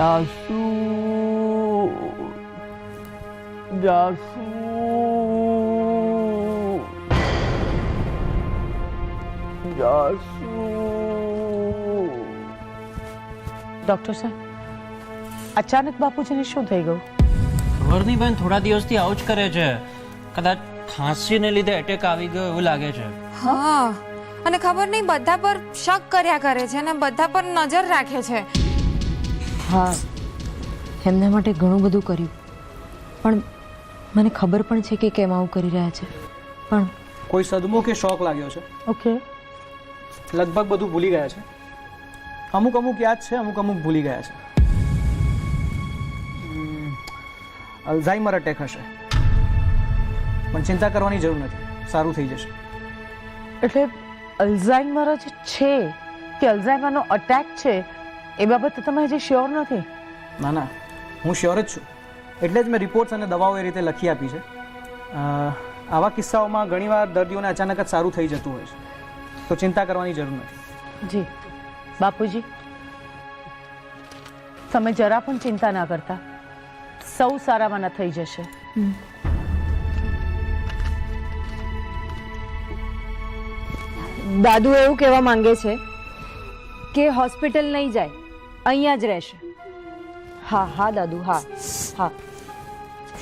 જાસુ જાસુ જાસુ doctor સાહેબ અચાનક બાપુજીને શું થઈ ગયું? ખબર નહીં બેન થોડા દિવસથી આવું જ કરે છે. કદાચ ખાંસીને લીધે એટેક આવી ગયો એવું લાગે છે. હા અને ખબર નહીં બધા પર શક કર્યા કરે છે અને બધા પર નજર રાખે છે. હા એમના માટે ઘણું બધું કર્યું. પણ મને ખબર પણ છે કે કેમ આવું કરી રહ્યા છે. પણ કોઈ સદમો કે શોક લાગ્યો છે? ઓકે. લગભગ બધું ભૂલી ગયા છે? અમુક અમુક યાદ છે અમુક અમુક ભૂલી ગયા છે. અલ્ઝાઇમર અટેક હશે. પણ ચિંતા કરવાની જરૂર નથી. સારું થઈ જશે. એટલે અલ્ઝાઇમર જ છે કે અલ્ઝાઇમરનો અટેક છે? એ બાબતે તમે હજી શ્યોર નથી? ના ના. હું શ્યોર જ છું. એટલે જ મેં રિપોર્ટ્સ અને દવાઓ એ રીતે લખી આપી છે. આવા કિસ્સાઓમાં ઘણીવાર દર્દીઓને અચાનક જ સારું થઈ જતું હોય છે. તો ચિંતા કરવાની જરૂર નથી. જી. બાપુજી તમે જરા પણ ચિંતા ના કરતા. સૌ સારામાં થઈ જશે. દાદુ એવું કહેવા માંગે છે કે હોસ્પિટલ નહીં જાય. અહીંયા જ રહેશે. હા હા દાદુ હા હા.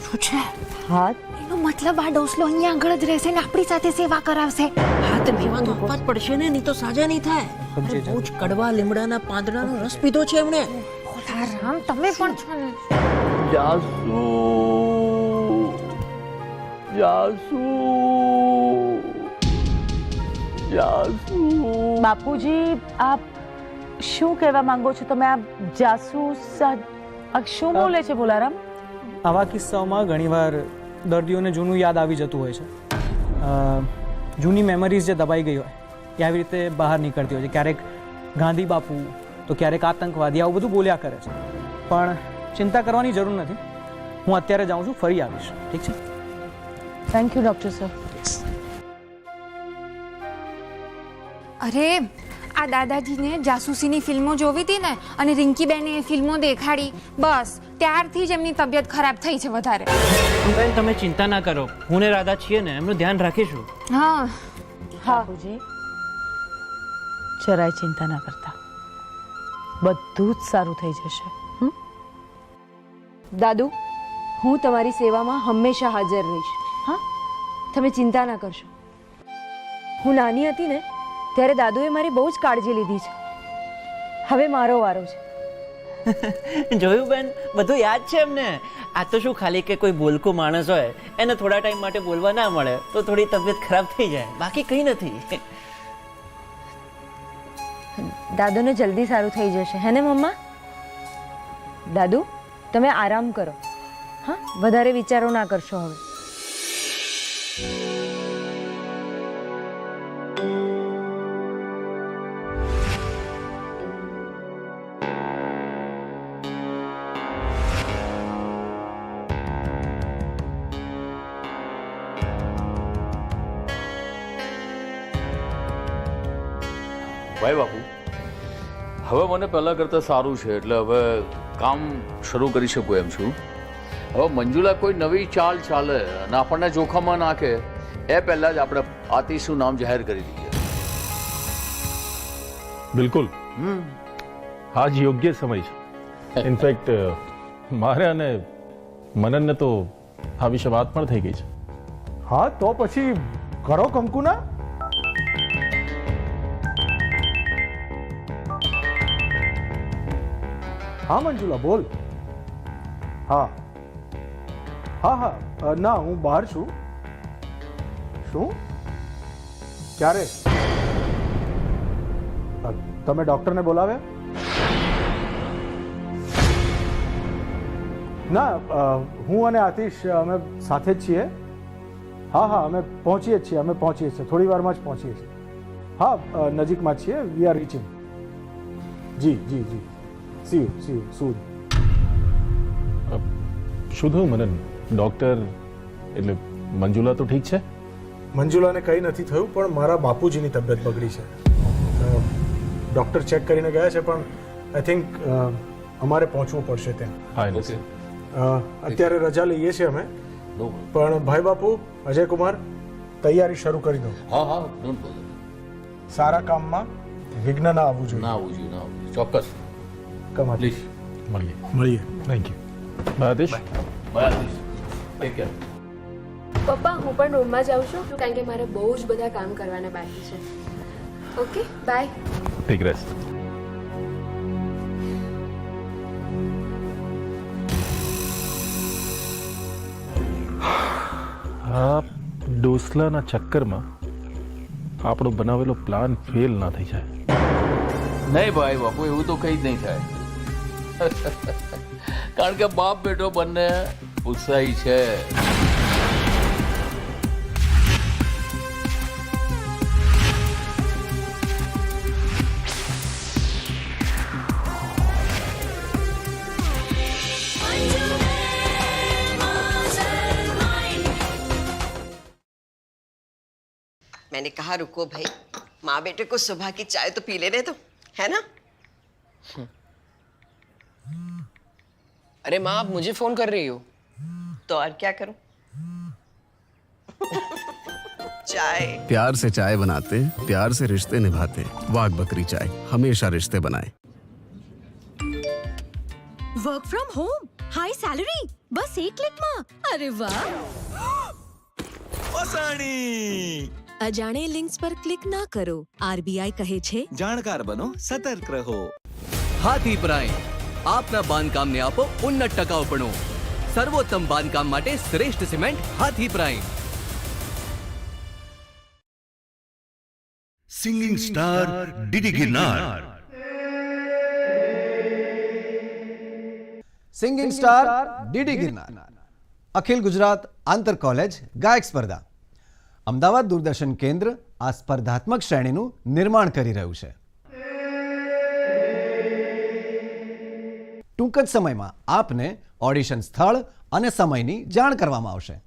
શું છે? હા? એનો મતલબ આ ડોસલો અહીંયા આગળ જ રહેશે ને આપણી સાથે સેવા કરાવશે. હા તો પીવા તો આપવા જ પડશે ને નહીં તો સાજા નહીં થાય. જ કડવા લીમડાના પાંદડાનો રસ પીધો છે એમણે. રામ તમે પણ છો ને. જાસુ જાસુ જાસુ. બાપુજી આપ શું કહેવા માંગો છો તમે? આ જાસૂસ શું બોલે છે બોલારામ આવા કિસ્સાઓમાં ઘણીવાર દર્દીઓને જૂનું યાદ આવી જતું હોય છે. જૂની મેમરીઝ જે દબાઈ ગઈ હોય એ આવી રીતે બહાર નીકળતી હોય છે. ક્યારેક ગાંધી બાપુ તો ક્યારેક આતંકવાદી આવું બધું બોલ્યા કરે છે. પણ ચિંતા કરવાની જરૂર નથી. હું અત્યારે જાઉં છું ફરી આવીશ. ઠીક છે? થેન્ક યુ ડૉક્ટર સર અરે આ દાદાજીને જાસૂસીની ફિલ્મો જોવી હતી ને અને રિંકીબેને એ ફિલ્મો દેખાડી બસ ત્યારથી જ એમની તબિયત ખરાબ થઈ છે વધારે. બેન તમે ચિંતા ના કરો. હું ને રાધા છીએ ને એમનું ધ્યાન રાખીશું. હા. બાપુજી જરાય ચિંતા ના કરતા. બધું જ સારું થઈ જશે? દાદુ હું તમારી સેવામાં હંમેશા હાજર રહીશ હા? તમે ચિંતા ના કરશો. હું નાની હતી ને ત્યારે દાદુએ મારી બહુ જ કાળજી લીધી છે. હવે મારો વારો છે. જોયું બેન? બધું યાદ છે એમને? આ તો શું ખાલી કે કોઈ બોલકું માણસ હોય એને થોડા ટાઈમ માટે બોલવા ના મળે તો થોડી તબિયત ખરાબ થઈ જાય. બાકી કંઈ નથી. દાદુને જલ્દી સારું થઈ જશે. હે ને મમ્મા? દાદુ તમે આરામ કરો. હા વધારે વિચારો ના કરશો હવે. મને પહેલાં કરતાં સારું છે એટલે હવે કામ શરૂ કરી શકું એમ છું. હવે મંજુલા કોઈ નવી ચાલ ચાલે અને આપણને જોખમમાં નાખે એ પહેલાં જ આપણે આતિશનું નામ જાહેર કરી દઈએ. બિલકુલ. આજ જ યોગ્ય સમય છે. ઇનફેક્ટ મારે અને મનનને તો આ વિશે વાત પણ થઈ ગઈ છે. હા તો પછી કરો કંકુના? હા મંજુલા બોલ. હા. હા હા. ના, હું બહાર છું. શું? ક્યારે? તમે ડૉક્ટરને બોલાવ્યા ના હું અને આતિશ અમે સાથે જ છીએ. હા હા, અમે પહોંચીએ છીએ, અમે પહોંચીએ છીએ. થોડી વારમાં જ પહોંચીએ છીએ. હા નજીકમાં છીએ. વી આર રીચિંગ જી જી જી. See you see you soon શું થયું મનન ડોક્ટર એટલે મંજુલા તો ઠીક છે? મંજુલાને કંઈ નથી થયું પણ મારા બાપુજીની તબિયત બગડી છે. ડૉક્ટર ચેક કરીને ગયા છે પણ આઈ થિંક અમારે પહોંચવું પડશે ત્યાં. અત્યારે રજા લઈએ છીએ અમે. પણ ભાઈ બાપુ અજય કુમાર તૈયારી શરૂ કરી દો. હા હા સારા કામમાં વિઘ્ન ના આવવું જોઈએ. ના આવવું જોઈએ ના આવવું જોઈએ. ચોક્કસ. કમાલ પ્લીઝ મળીએ. મળીએ. થેન્ક યુ બાદેશ બાય. ટેક કેર પપ્પા હું પણ રૂમમાં જાઉં છું કારણ કે મારે બહુ જ બધા કામ કરવાના બાકી છે. ઓકે બાય ટેક રેસ્ટ આ ડોસલાના ચક્કરમાં આપણો બનાવેલો પ્લાન ફેલ ના થઈ જાય. નહીં ભાઈ બાપુ એવું તો કંઈ જ નહીં થાય. કારણ કે બાપ બેટો બંને ઉત્સાહી છે मैंने कहा रुको भाई माँ बेटे को सुबह की चाय तो पी लेने दो है ना अरे माँ आप मुझे फोन कर रही हो तो और क्या करूं चाय प्यार से चाय बनाते प्यार से रिश्ते निभाते वाघ बकरी चाय हमेशा रिश्ते बनाए work from home high salary બસ એક ક્લિકમાં અરે વાહ અજાણે લિંક્સ પર ક્લિક ના કરો આરબીઆઈ કહે છે જાણકાર બનો સતર્ક રહો હાથી પ્રાઇમ આપના બાંધકામને આપો ઉન્નત ટકાઉપણું સર્વોત્તમ બાંધકામ માટે શ્રેષ્ઠ cement Hathi prime. Singing star DD Girnar singing star DD Girnar અખિલ ગુજરાત આંતર કોલેજ ગાયક સ્પર્ધા અમદાવાદ દૂરદર્શન કેન્દ્ર આ સ્પર્ધાત્મક શ્રેણીનું નિર્માણ કરી રહ્યું છે. ટૂંક જ સમયમાં આપને ઓડિશન સ્થળ અને સમયની જાણ કરવામાં આવશે.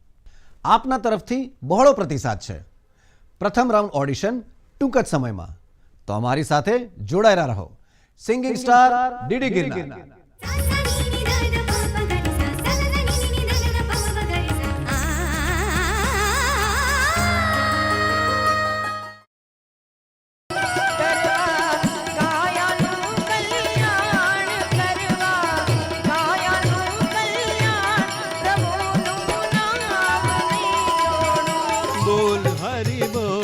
આપના તરફથી બહોળો પ્રતિસાદ છે. પ્રથમ રાઉન્ડ ઓડિશન ટૂંક જ સમયમાં. તો અમારી સાથે જોડાયેલા રહો. Singing star DD Girnar. জীবন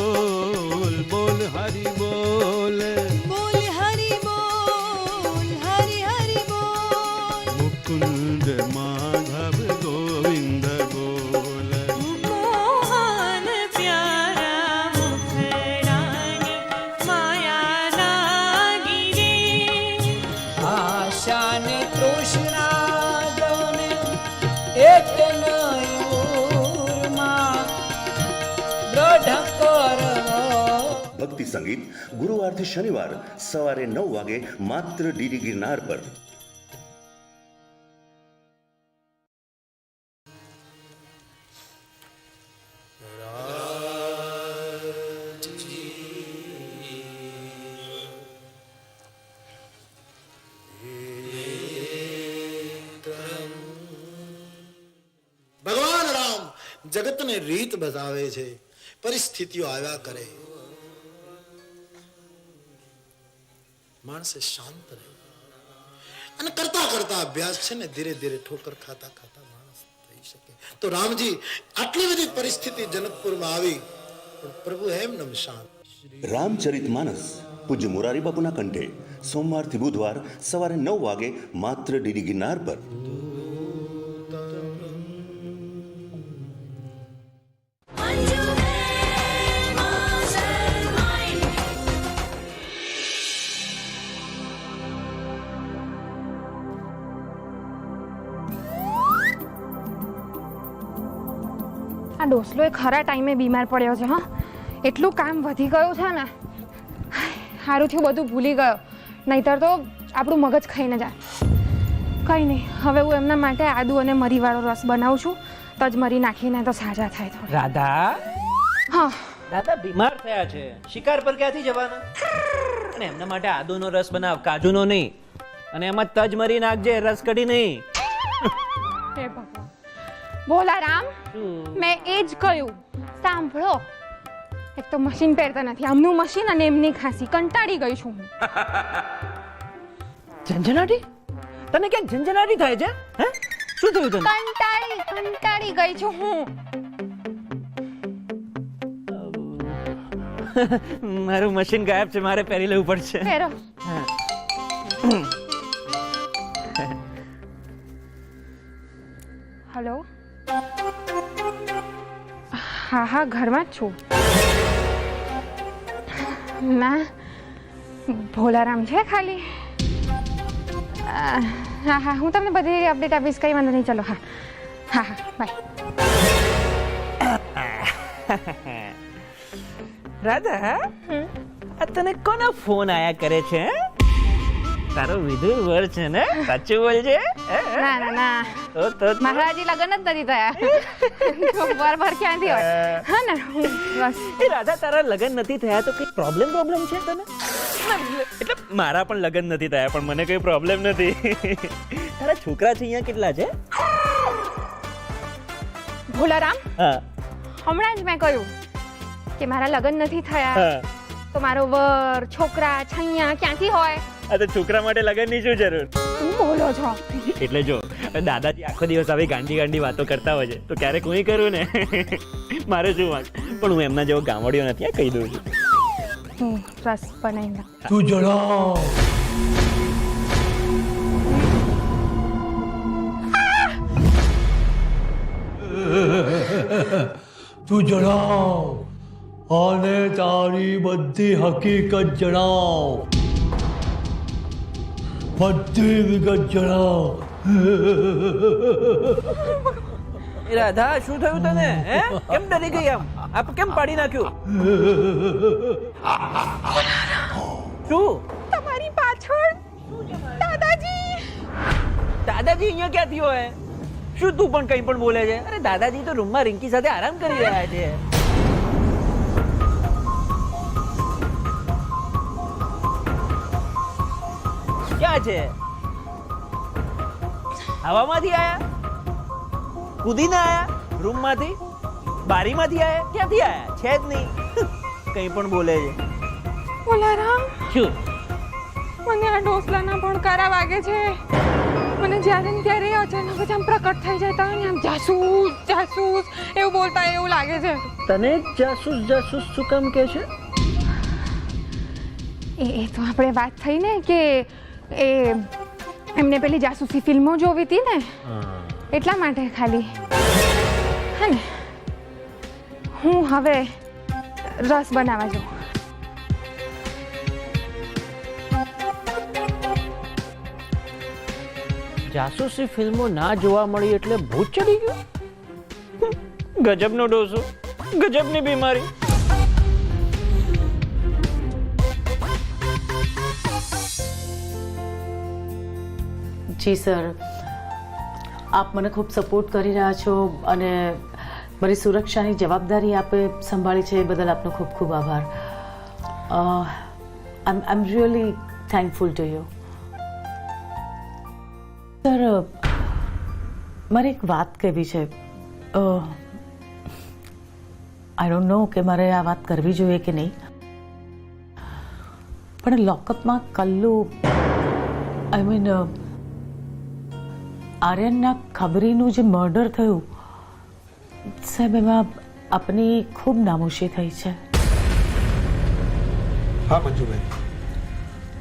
ગુરુવારથી શનિવાર સવારે નવ વાગે માત્ર ડીડી ગિરનાર પર. ભગવાન રામ જગતને રીત બતાવે છે, પરિસ્થિતિઓ આવ્યા કરે. માણસે શાંત રહે. અને કરતા કરતા અભ્યાસ છે ને ધીરે ધીરે ઠોકર ખાતા ખાતા માણસ થઈ શકે. તો રામજી, આટલી બધી પરિસ્થિતિ જનકપુરમાં આવી, પણ પ્રભુ એમ નમ શાંત. રામચરિત માનસ, પૂજ્ય મોરારી બાપુના કંઠે સોમવારથી બુધવાર સવારે નવ વાગે માત્ર ડીડી ગિરનાર પર. ડોસલો એ ખરા ટાઈમે બીમાર પડ્યો છે હા. એટલું કામ વધી ગયું છે ને. સારું થયું બધું ભૂલી ગયો. નહીતર તો આપણું મગજ ખાઈને જાય. કંઈ નહીં હવે હું એમના માટે આદુ અને મરીવાળો રસ બનાવું છું. તજમરી નાખીને તો સાજા થાય તો રાધા? હા. દાદા બીમાર થયા છે. શિકાર પર ક્યાંથી જવાના? અને એમના માટે આદુનો રસ બનાવ કાજુનો નહીં. અને એમાં તજ મરી નાખજે રસ કઢી નહીં. બોલા રામ મેં એ જ કહ્યું. સાંભળો. એક તો મશીન પહેરતા નથી. આમનું મશીન અને એમની ખાંસી. કંટાળી ગઈ છું હું. ઝંઝનાટી? તને ક્યાંક ઝંઝનાટી થાય છે? હે? શું થયું તને? કંટાળી કંટાળી ગઈ છું હું. મારું મશીન ગાયબ છે. મારે પહેરી લેવું પડશે. પહેરો. હલો? હા હા ઘરમાં જ છું. ના ભોલારામ છે ખાલી? હા હા હું તમને બધી અપડેટ આપીશ કંઈ વાંધો નહીં ચલો હા. હા હા બાય રાધા તને કોનો ફોન આયા કરે છે હે? તારો વિધુર વર છે ને? સાચું બોલજે ના ના ના. તો તો. મારા હજી લગ્ન જ નથી થયા. વાર વાર ક્યાંથી હોય? હા ને બસ. એ રાધા તારા લગ્ન નથી થયા તો કઈ પ્રોબ્લેમ પ્રોબ્લેમ છે તને? એટલે મારા પણ લગ્ન નથી થયા પણ મને કઈ પ્રોબ્લેમ નથી. તારા છોકરા છે અહીંયા કેટલા છે? ભોલારામ હા. હમણાં જ મેં કહ્યું કે મારા લગ્ન નથી થયા. તો મારો વર છોકરા છૈયા ક્યાંથી હોય? આ તો છોકરા માટે લગનની શું જરૂર? શું બોલો છો. એટલે જો દાદાજી આખો દિવસ આવી ગાંડી ગાંડી વાતો કરતા હોય છે. તો ક્યારેક હું કરું ને? મારે શું વાત? પણ હું એમના જેવો ગામડિયો નથી આ કહી દઉં છું. તું જણાવ તું જણાવ અને તારી બધી હકીકત જણાવ. બધી વિગત જણાવ એ રાધા શું થયું તને? હે? કેમ ડરી ગઈ આમ? આપ કેમ પાડી નાખ્યું? શું? તમારી પાછળ દાદાજી. દાદાજી અહીંયા ક્યાંથી હોય? શું તું પણ કંઈ પણ બોલે છે? અરે દાદાજી તો રૂમમાં રિંકી સાથે આરામ કરી રહ્યા છે. ક્યાં છે? હવામાંથી આયા? કૂદીને આયા? રૂમમાંથી? બારીમાંથી આયા? ક્યાંથી આયા? છે જ નહીં. કંઈ પણ બોલે છે. બોલારામ શું? મને આ ઢોસલાના ભણકારા વાગે છે. મને જ્યારે ને ત્યારે અચાનક જ આમ પ્રકટ થઈ જતા અને આમ જાસૂસ જાસૂસ એવું બોલતા એવું લાગે છે. તને જાસૂસ જાસૂસ શું કામ કે છે? એ એ તો આપણે વાત થઈ ને કે એ એમને પેલી જાસૂસી ફિલ્મો જોવી હતી ને એટલા માટે ખાલી. હે ને? હું હવે રસ બનાવવા જાઉં. જાસૂસી ફિલ્મો ના જોવા મળી એટલે ભૂત ચડી ગયું? ગજબનો ડોસો ગજબની બીમારી. જી, સર. આપ મને ખૂબ સપોર્ટ કરી રહ્યા છો અને મારી સુરક્ષાની જવાબદારી આપે સંભાળી છે એ બદલ આપનો ખૂબ ખૂબ આભાર. I am really thankful to you sir, મારે એક વાત કહેવી છે. આઈ ડોન્ટ નો કે મારે આ વાત કરવી જોઈએ કે નહીં. પણ લોકઅપમાં કલ્લું આઈ મીન આર્યનના ખબરીનું જે મર્ડર થયું સાહેબ એમાં આપની ખૂબ નામોશી થઈ છે. હા મંજુબેન.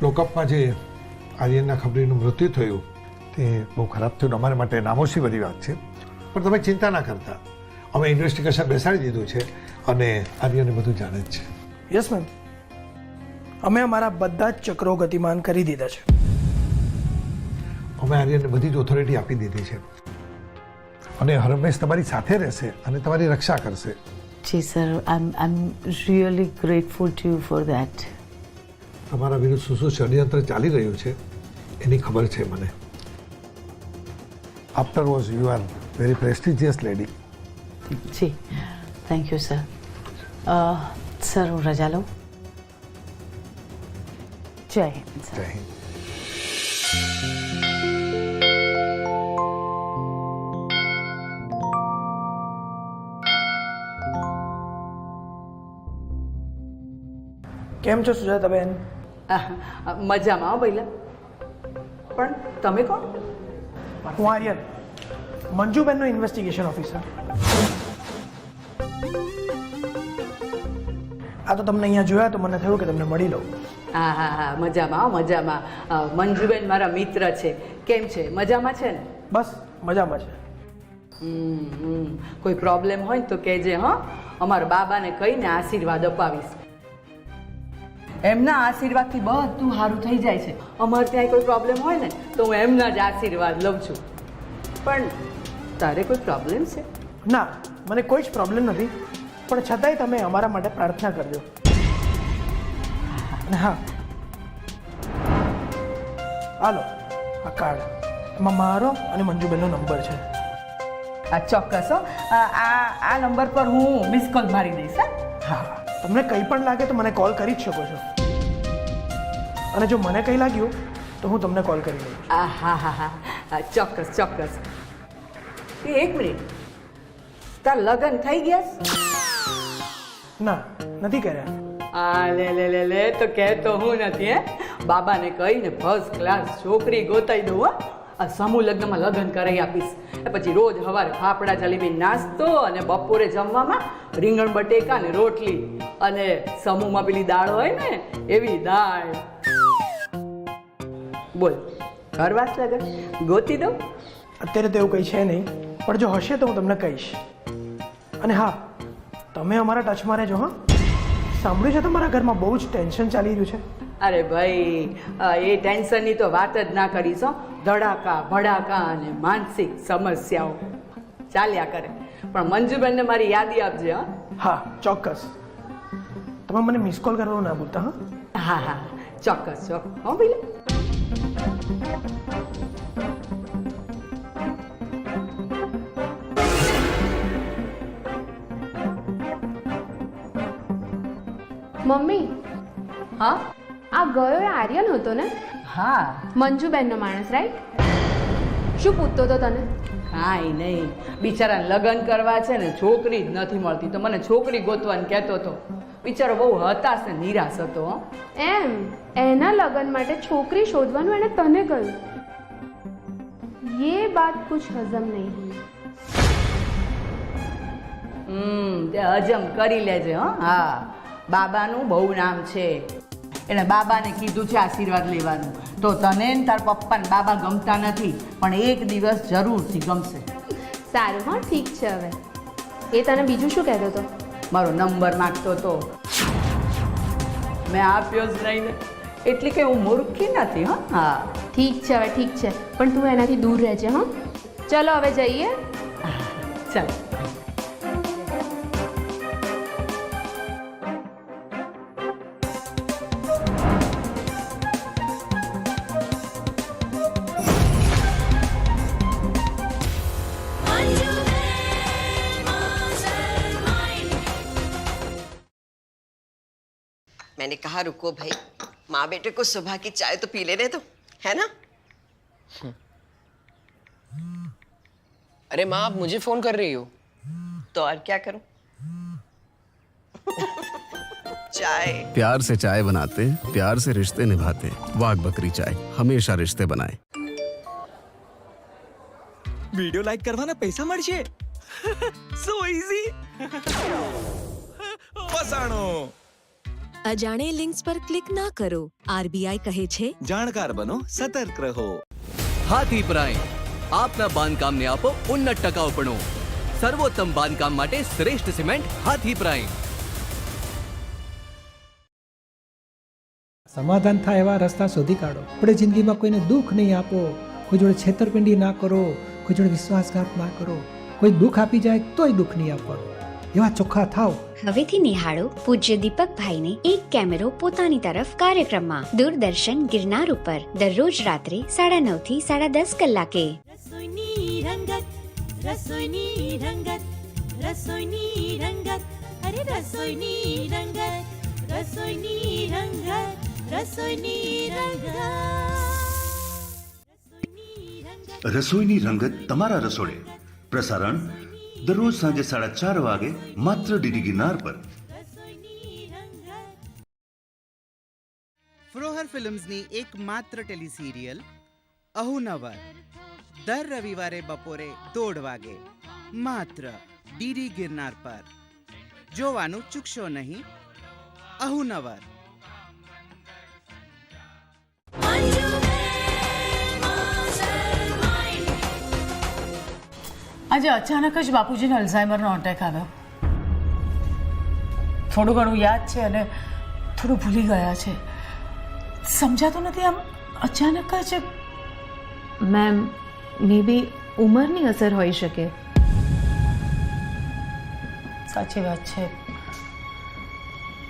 લોકઅપમાં જે આર્યનના ખબરીનું મૃત્યુ થયું તે બહુ ખરાબ થયું અમારા માટે નામોશી બધી વાત છે. પણ તમે ચિંતા ના કરતા. અમે ઇન્વેસ્ટિગેશન બેસાડી દીધું છે અને આર્યને બધું જાણે જ છે. યસ મેમ અમે અમારા બધા જ ચક્રો ગતિમાન કરી દીધા છે. અમે આર્યને બધી જ ઓથોરિટી આપી દીધી છે. અને હરમેશ તમારી સાથે રહેશે અને તમારી રક્ષા કરશે. જી sir I I am really grateful to you for that તમારા વિરુદ્ધ શું શું ષડયંત્ર ચાલી રહ્યું છે એની ખબર છે મને. After was you are very prestigious lady G thank you sir sir હું રજા લઉં. જય હિન્દ જય હિન્દ. કેમ છો સુજાતાબેન મજામાં હો ભૈલા પણ તમે કોણ? હું આર્યન મંજુબેનનો ઇન્વેસ્ટિગેશન ઓફિસર આ તો તમને અહીંયા જોયા તો મને થયું કે તમને મળી લઉં. હા હા હા મજામાં હો મજામાં. અ, મંજુબેન મારા મિત્ર છે. કેમ છે? મજામાં છે ને? બસ મજામાં છે. હમ, હમ. કોઈ પ્રોબ્લેમ હોય ને તો કહેજે હં. અમારા બાબાને કહીને આશીર્વાદ અપાવીશ. એમના આશીર્વાદથી બધું સારું થઈ જાય છે. અમારે ત્યાં કોઈ પ્રોબ્લેમ હોય ને તો હું એમના જ આશીર્વાદ લઉં છું. પણ તારે કોઈ પ્રોબ્લેમ છે? ના મને કોઈ જ પ્રોબ્લેમ નથી. પણ છતાંય તમે અમારા માટે પ્રાર્થના કરજો. હા. હાલો આ કાર્ડ. એમાં મારો અને મંજુબેનનો નંબર છે. આ ચોક્કસ હો. આ આ- નંબર પર હું મિસ કોલ મારી દઈશ હા. તમને કંઈ પણ લાગે તો મને કોલ કરી જ શકો છો. અને જો મને કંઈ લાગ્યું તો હું તમને કોલ કરી લઉં આ હા હા હા. ચોક્કસ ચોક્કસ. એ એક મિનિટ. તાર લગ્ન થઈ ગયા ના નથી કર્યા. આ લે લે લે લે તો કહેતો હું નથી હે? બાબાને કહીને ફર્સ્ટ ક્લાસ છોકરી ગોતાઈ દઉં હો. આ સમૂહ લગ્નમાં લગ્ન કરાવી આપીશ. પછી રોજ સવારે ફાફડા જલેબી નાસ્તો અને બપોરે જમવામાં રીંગણ બટેકા ને રોટલી. અને સમૂહમાં પેલી દાળ હોય ને એવી દાળ. બોલ. કરવાસ લગન ગોતી દઉં? અત્યારે તો એવું કંઈ છે નહીં પણ જો હશે તો હું તમને કહીશ. અને હા તમે અમારા ટચમાં રહેજો હા? સાંભળ્યું છે તમારા ઘરમાં બહુ જ ટેન્શન ચાલી રહ્યું છે? અરે ભાઈ એ ટેન્શનની તો વાત જ ના કરીશ ધડાકા ભડાકા અને માનસિક સમસ્યાઓ. ચાલ્યા કરે. પણ મંજુબેનને મારી યાદી આપજે હા. હા ચોક્કસ. તમે મને મિસ કોલ કરવાનું ના ભૂલતા હા? હા હા ચોક્કસ ચોક્કસ હો ભાઈ મમ્મી હા? આ ગયો એ આર્યન હતો ને? હા. મંજુબેનનો માણસ રાઈટ શું પૂછતો હતો તને? કાંઈ નહીં. બિચારાને લગ્ન કરવા છે ને છોકરી જ નથી મળતી. તો મને છોકરી ગોતવાનું કહેતો હતો બિચારો બહુ હતાશ ને નિરાશ હતો એમ? એના લગન માટે છોકરી શોધવાનું એને તને કહ્યું. યે બાત કુછ હજમ નહીં હુઈ હમ તે હજમ કરી લેજે હો. હા બાબાનું બહુ નામ છે. એને બાબાને કીધું છે આશીર્વાદ લેવાનું. તો તને ને તાર પપ્પાને બાબા ગમતા નથી પણ એક દિવસ જરૂરથી ગમશે. સારું હા ઠીક છે હવે. એ તને બીજું શું કહેતો હતો? મારો નંબર માગતો તો. મેં આપ્યો જ નહીં એટલે એટલી કે હું મૂર્ખી નથી હો? હા ઠીક છે હવે ઠીક છે. પણ તું એનાથી દૂર રહેજે હા? ચલો હવે જઈએ. ચાલ. मैंने कहा रुको भाई माँ बेटे को सुबह की चाय तो पी लेने दो है ना अरे माँ आप मुझे फोन कर रही हो तो और क्या करूं चाय प्यार से चाय बनाते प्यार से रिश्ते निभाते वाघ बकरी चाय हमेशा रिश्ते बनाए વિડિયો લાઈક કરવાના પૈસા મળશે સો ઈઝી ફસાણો અજાણે લિંક્સ પર ક્લિક ના કરો. આરબીઆઈ કહે છે જાણકાર બનો સતર્ક રહો. હાથી પ્રાઇમ આપના બાંધકામને આપો ઉન્નત ટકાઉપણું સર્વોત્તમ બાંધકામ માટે શ્રેષ્ઠ સિમેન્ટ હાથી પ્રાઇમ. સમાધાન થાય એવા રસ્તા શોધી કાઢો. આપણે જિંદગીમાં કોઈને દુઃખ નહીં આપો. કોઈ જોડે છેતરપિંડી ના કરો. કોઈ જોડે વિશ્વાસઘાત ના કરો. કોઈ દુઃખ આપી જાય તોય દુઃખ નહીં આપવાનું. એવા ચોખ્ખા થાવ. હવેથી નિહાળો પૂજ્ય દીપકભાઈને એક કેમેરો પોતાની તરફ કાર્યક્રમમાં. દૂરદર્શન ગિરનાર ઉપર દરરોજ રાત્રે સાડા નવથી સાડા દસ કલાકે. રસોઈની રંગત રસોઈની રંગત રસોઈની રંગત અરે રસોઈની રંગત રસોઈની રંગત. રસોઈની રંગત. રસોઈની રંગત તમારા રસોડે. પ્રસારણ દરરોજ સાંજે સાડા ચાર વાગે માત્ર ડીડી ગિરનાર પર ફ્રોહર ફિલ્મ્સની એકમાત્ર ટેલિસિરિયલ અહુનવર દર રવિવારે બપોરે દોઢ વાગે માત્ર ડીડી ગિરનાર પર જોવાનું ચૂકશો નહીં અહુનવર આજે અચાનક જ બાપુજીને અલ્ઝાઇમરનો અટેક આવ્યો. થોડું ઘણું યાદ છે અને થોડું ભૂલી ગયા છે. સમજાતું નથી આમ અચાનક જ મેમ મે બી ઉંમરની અસર હોઈ શકે. સાચી વાત છે.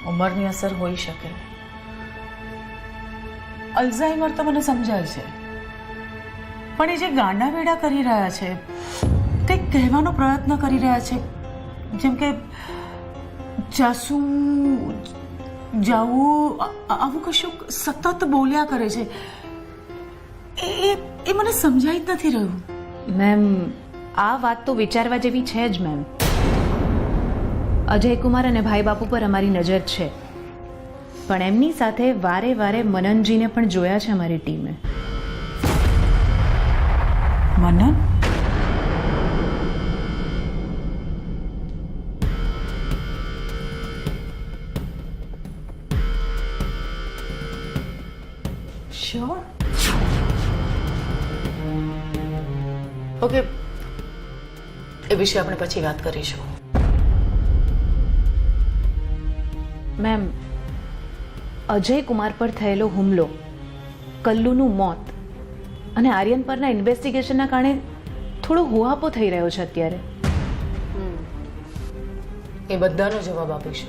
ઉંમરની અસર હોઈ શકે. અલ્ઝાઇમર તો મને સમજાય છે. પણ એ જે ગાંડા વેડા કરી રહ્યા છે કંઈક કહેવાનો પ્રયત્ન કરી રહ્યા છે. જેમ કે જાસુ જાવું આવું કશું સતત બોલ્યા કરે છે. એ એ- મને સમજાઈ જ નથી રહ્યું. મેમ આ વાત તો વિચારવા જેવી છે જ મેમ. અજય કુમાર અને ભાઈ બાપુ પર અમારી નજર છે. પણ એમની સાથે વારે વારે મનનજીને પણ જોયા છે અમારી ટીમે. મનન? શ્યોર ઓકે એ વિશે આપણે પછી વાત કરીશું. મેમ અજય કુમાર પર થયેલો હુમલો કલ્લુનું મોત અને આર્યન પરના ઇન્વેસ્ટિગેશનના કારણે થોડો હુહાપો થઈ રહ્યો છે અત્યારે. એ બધાનો જવાબ આપીશ.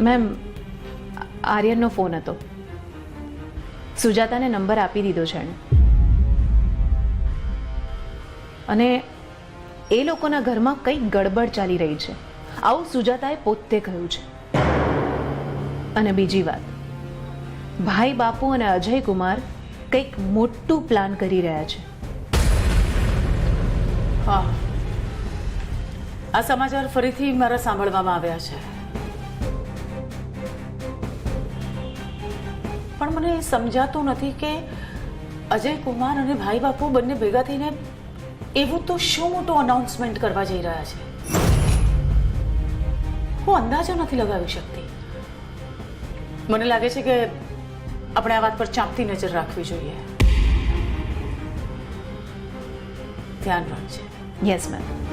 મેમ આર્યનનો ફોન હતો. સુજાતાને નંબર આપી દીધો છે એણે. અને એ લોકોના ઘરમાં કંઈક ગડબડ ચાલી રહી છે. આવું સુજાતાએ પોતે કહ્યું છે. અને બીજી વાત, ભાઈ બાપુ અને અજય કુમાર કંઈક મોટું પ્લાન કરી રહ્યા છે. હા. આ સમાચાર ફરીથી મારા સાંભળવામાં આવ્યા છે. પણ મને સમજાતું નથી કે અજય કુમાર અને ભાઈ બાપુ બંને ભેગા થઈને એવું તો શું મોટું અનાઉન્સમેન્ટ કરવા જઈ રહ્યા છે? હું અંદાજો નથી લગાવી શકતી. મને લાગે છે કે આપણે આ વાત પર ચાંપતી નજર રાખવી જોઈએ. ધ્યાન રાખજે. યસ મેમ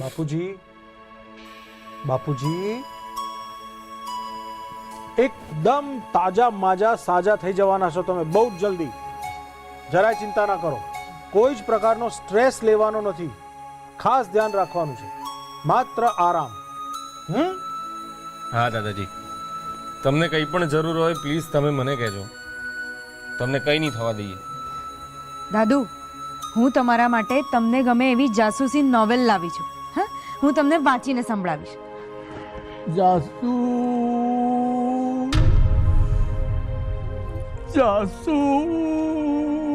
બાપુજી બાપુજી. એકદમ તાજા માજા સાજા થઈ જવાના છો તમે બહુ જ જલ્દી. જરાય ચિંતા ના કરો. કોઈ જ પ્રકારનો સ્ટ્રેસ લેવાનો નથી. ખાસ ધ્યાન રાખવાનું છે. માત્ર આરામ. હમ? હા દાદાજી. તમને કંઈ પણ જરૂર હોય પ્લીઝ તમે મને કહેજો. તમને કંઈ નહીં થવા દઈએ. દાદુ હું તમારા માટે તમને ગમે એવી જાસૂસી નોવેલ લાવી છું. હા તમને વાંચીને સંભળાવીશ. જાસુ. જાસુ.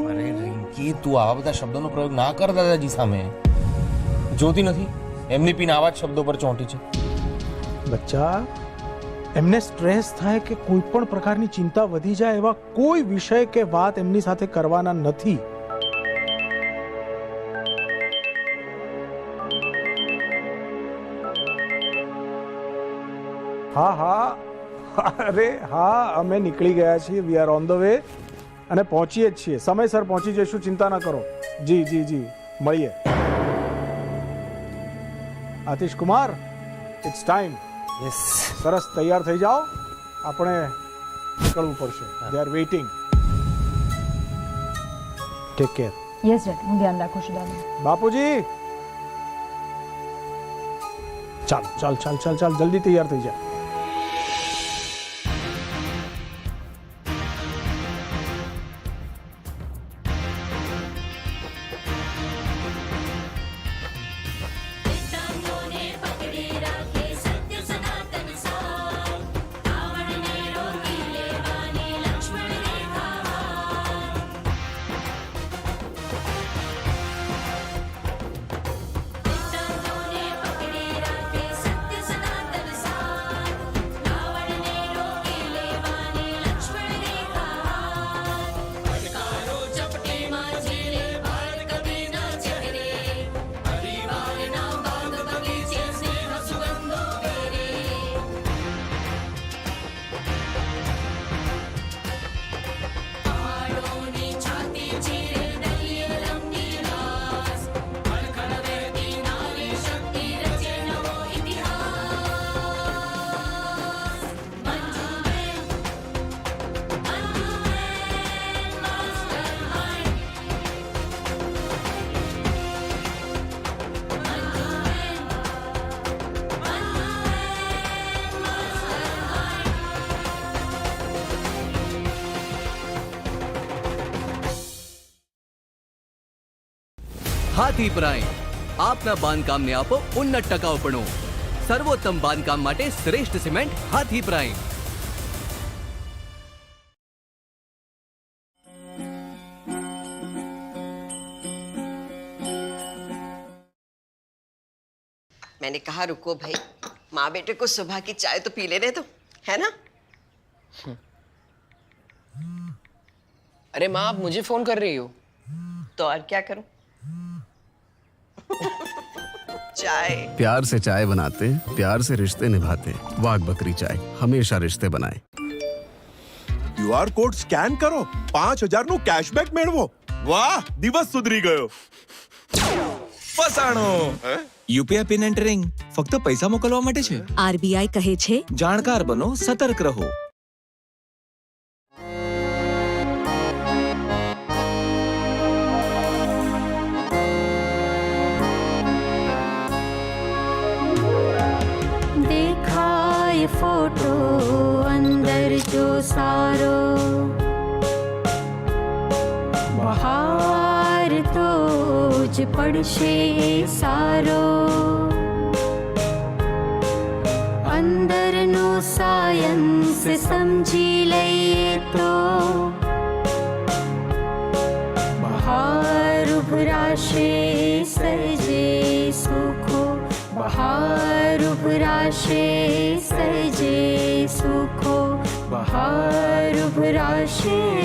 અરે રિંકી તું આવા બધા શબ્દોનો પ્રયોગ ના કર દાદાજી સામે. જોતી નથી? એમની પીન આવા જ શબ્દો પર ચોંટી છે. બચ્ચા એમને સ્ટ્રેસ થાય કે કોઈ પણ પ્રકારની ચિંતા વધી જાય એવા કોઈ વિષય કે વાત એમની સાથે કરવાના નથી. હા હા. અરે હા અમે નીકળી ગયા છીએ. We are on the way અને પહોંચીએ જ છીએ. સમયસર પહોંચી જઈશું. ચિંતા ના કરો. જી જી જી. મળીએ. Atish Kumar it's time yes સરસ તૈયાર થઈ જાઓ. આપણે નીકળવું પડશે. They are waiting take care yes dad હું ધ્યાન રાખું છું દાદા. બાપુજી. ચાલ ચાલ ચાલ ચાલ ચાલ. જલ્દી તૈયાર થઈ જા. હાથી પ્રાઇમ આપના બાંધકામને આપો ઉન્નત ટકાઉપણું સર્વોત્તમ બાંધકામ માટે શ્રેષ્ઠ સિમેન્ટ હાથી પ્રાઇમ मैंने कहा रुको भाई माँ बेटे को सुबह की चाय तो पी लेने दो है ना अरे माँ आप मुझे फोन कर रही हो तो और क्या करूं चाय प्यार से चाय बनाते प्यार से रिश्ते निभाते वाघ बकरी चाय हमेशा रिश्ते बनाए ક્યુઆર કોડ સ્કેન કરો પાંચ હજાર નું કેશબેક મેળવો વાહ દિવસ સુધરી ગયો ફસાણો યુપીઆઈ પિન એન્ટરિંગ ફક્ત પૈસા મોકલવા માટે છે આરબીઆઈ કહે છે જાણકાર બનો સતર્ક રહો પડશે સારો અંદરનો સાયન્સ સમજી લઈએ તો બહાર ઉભરાશે સજે સુખો બહાર ઉભરાશે સજે સુખો બહાર ઉભરાશે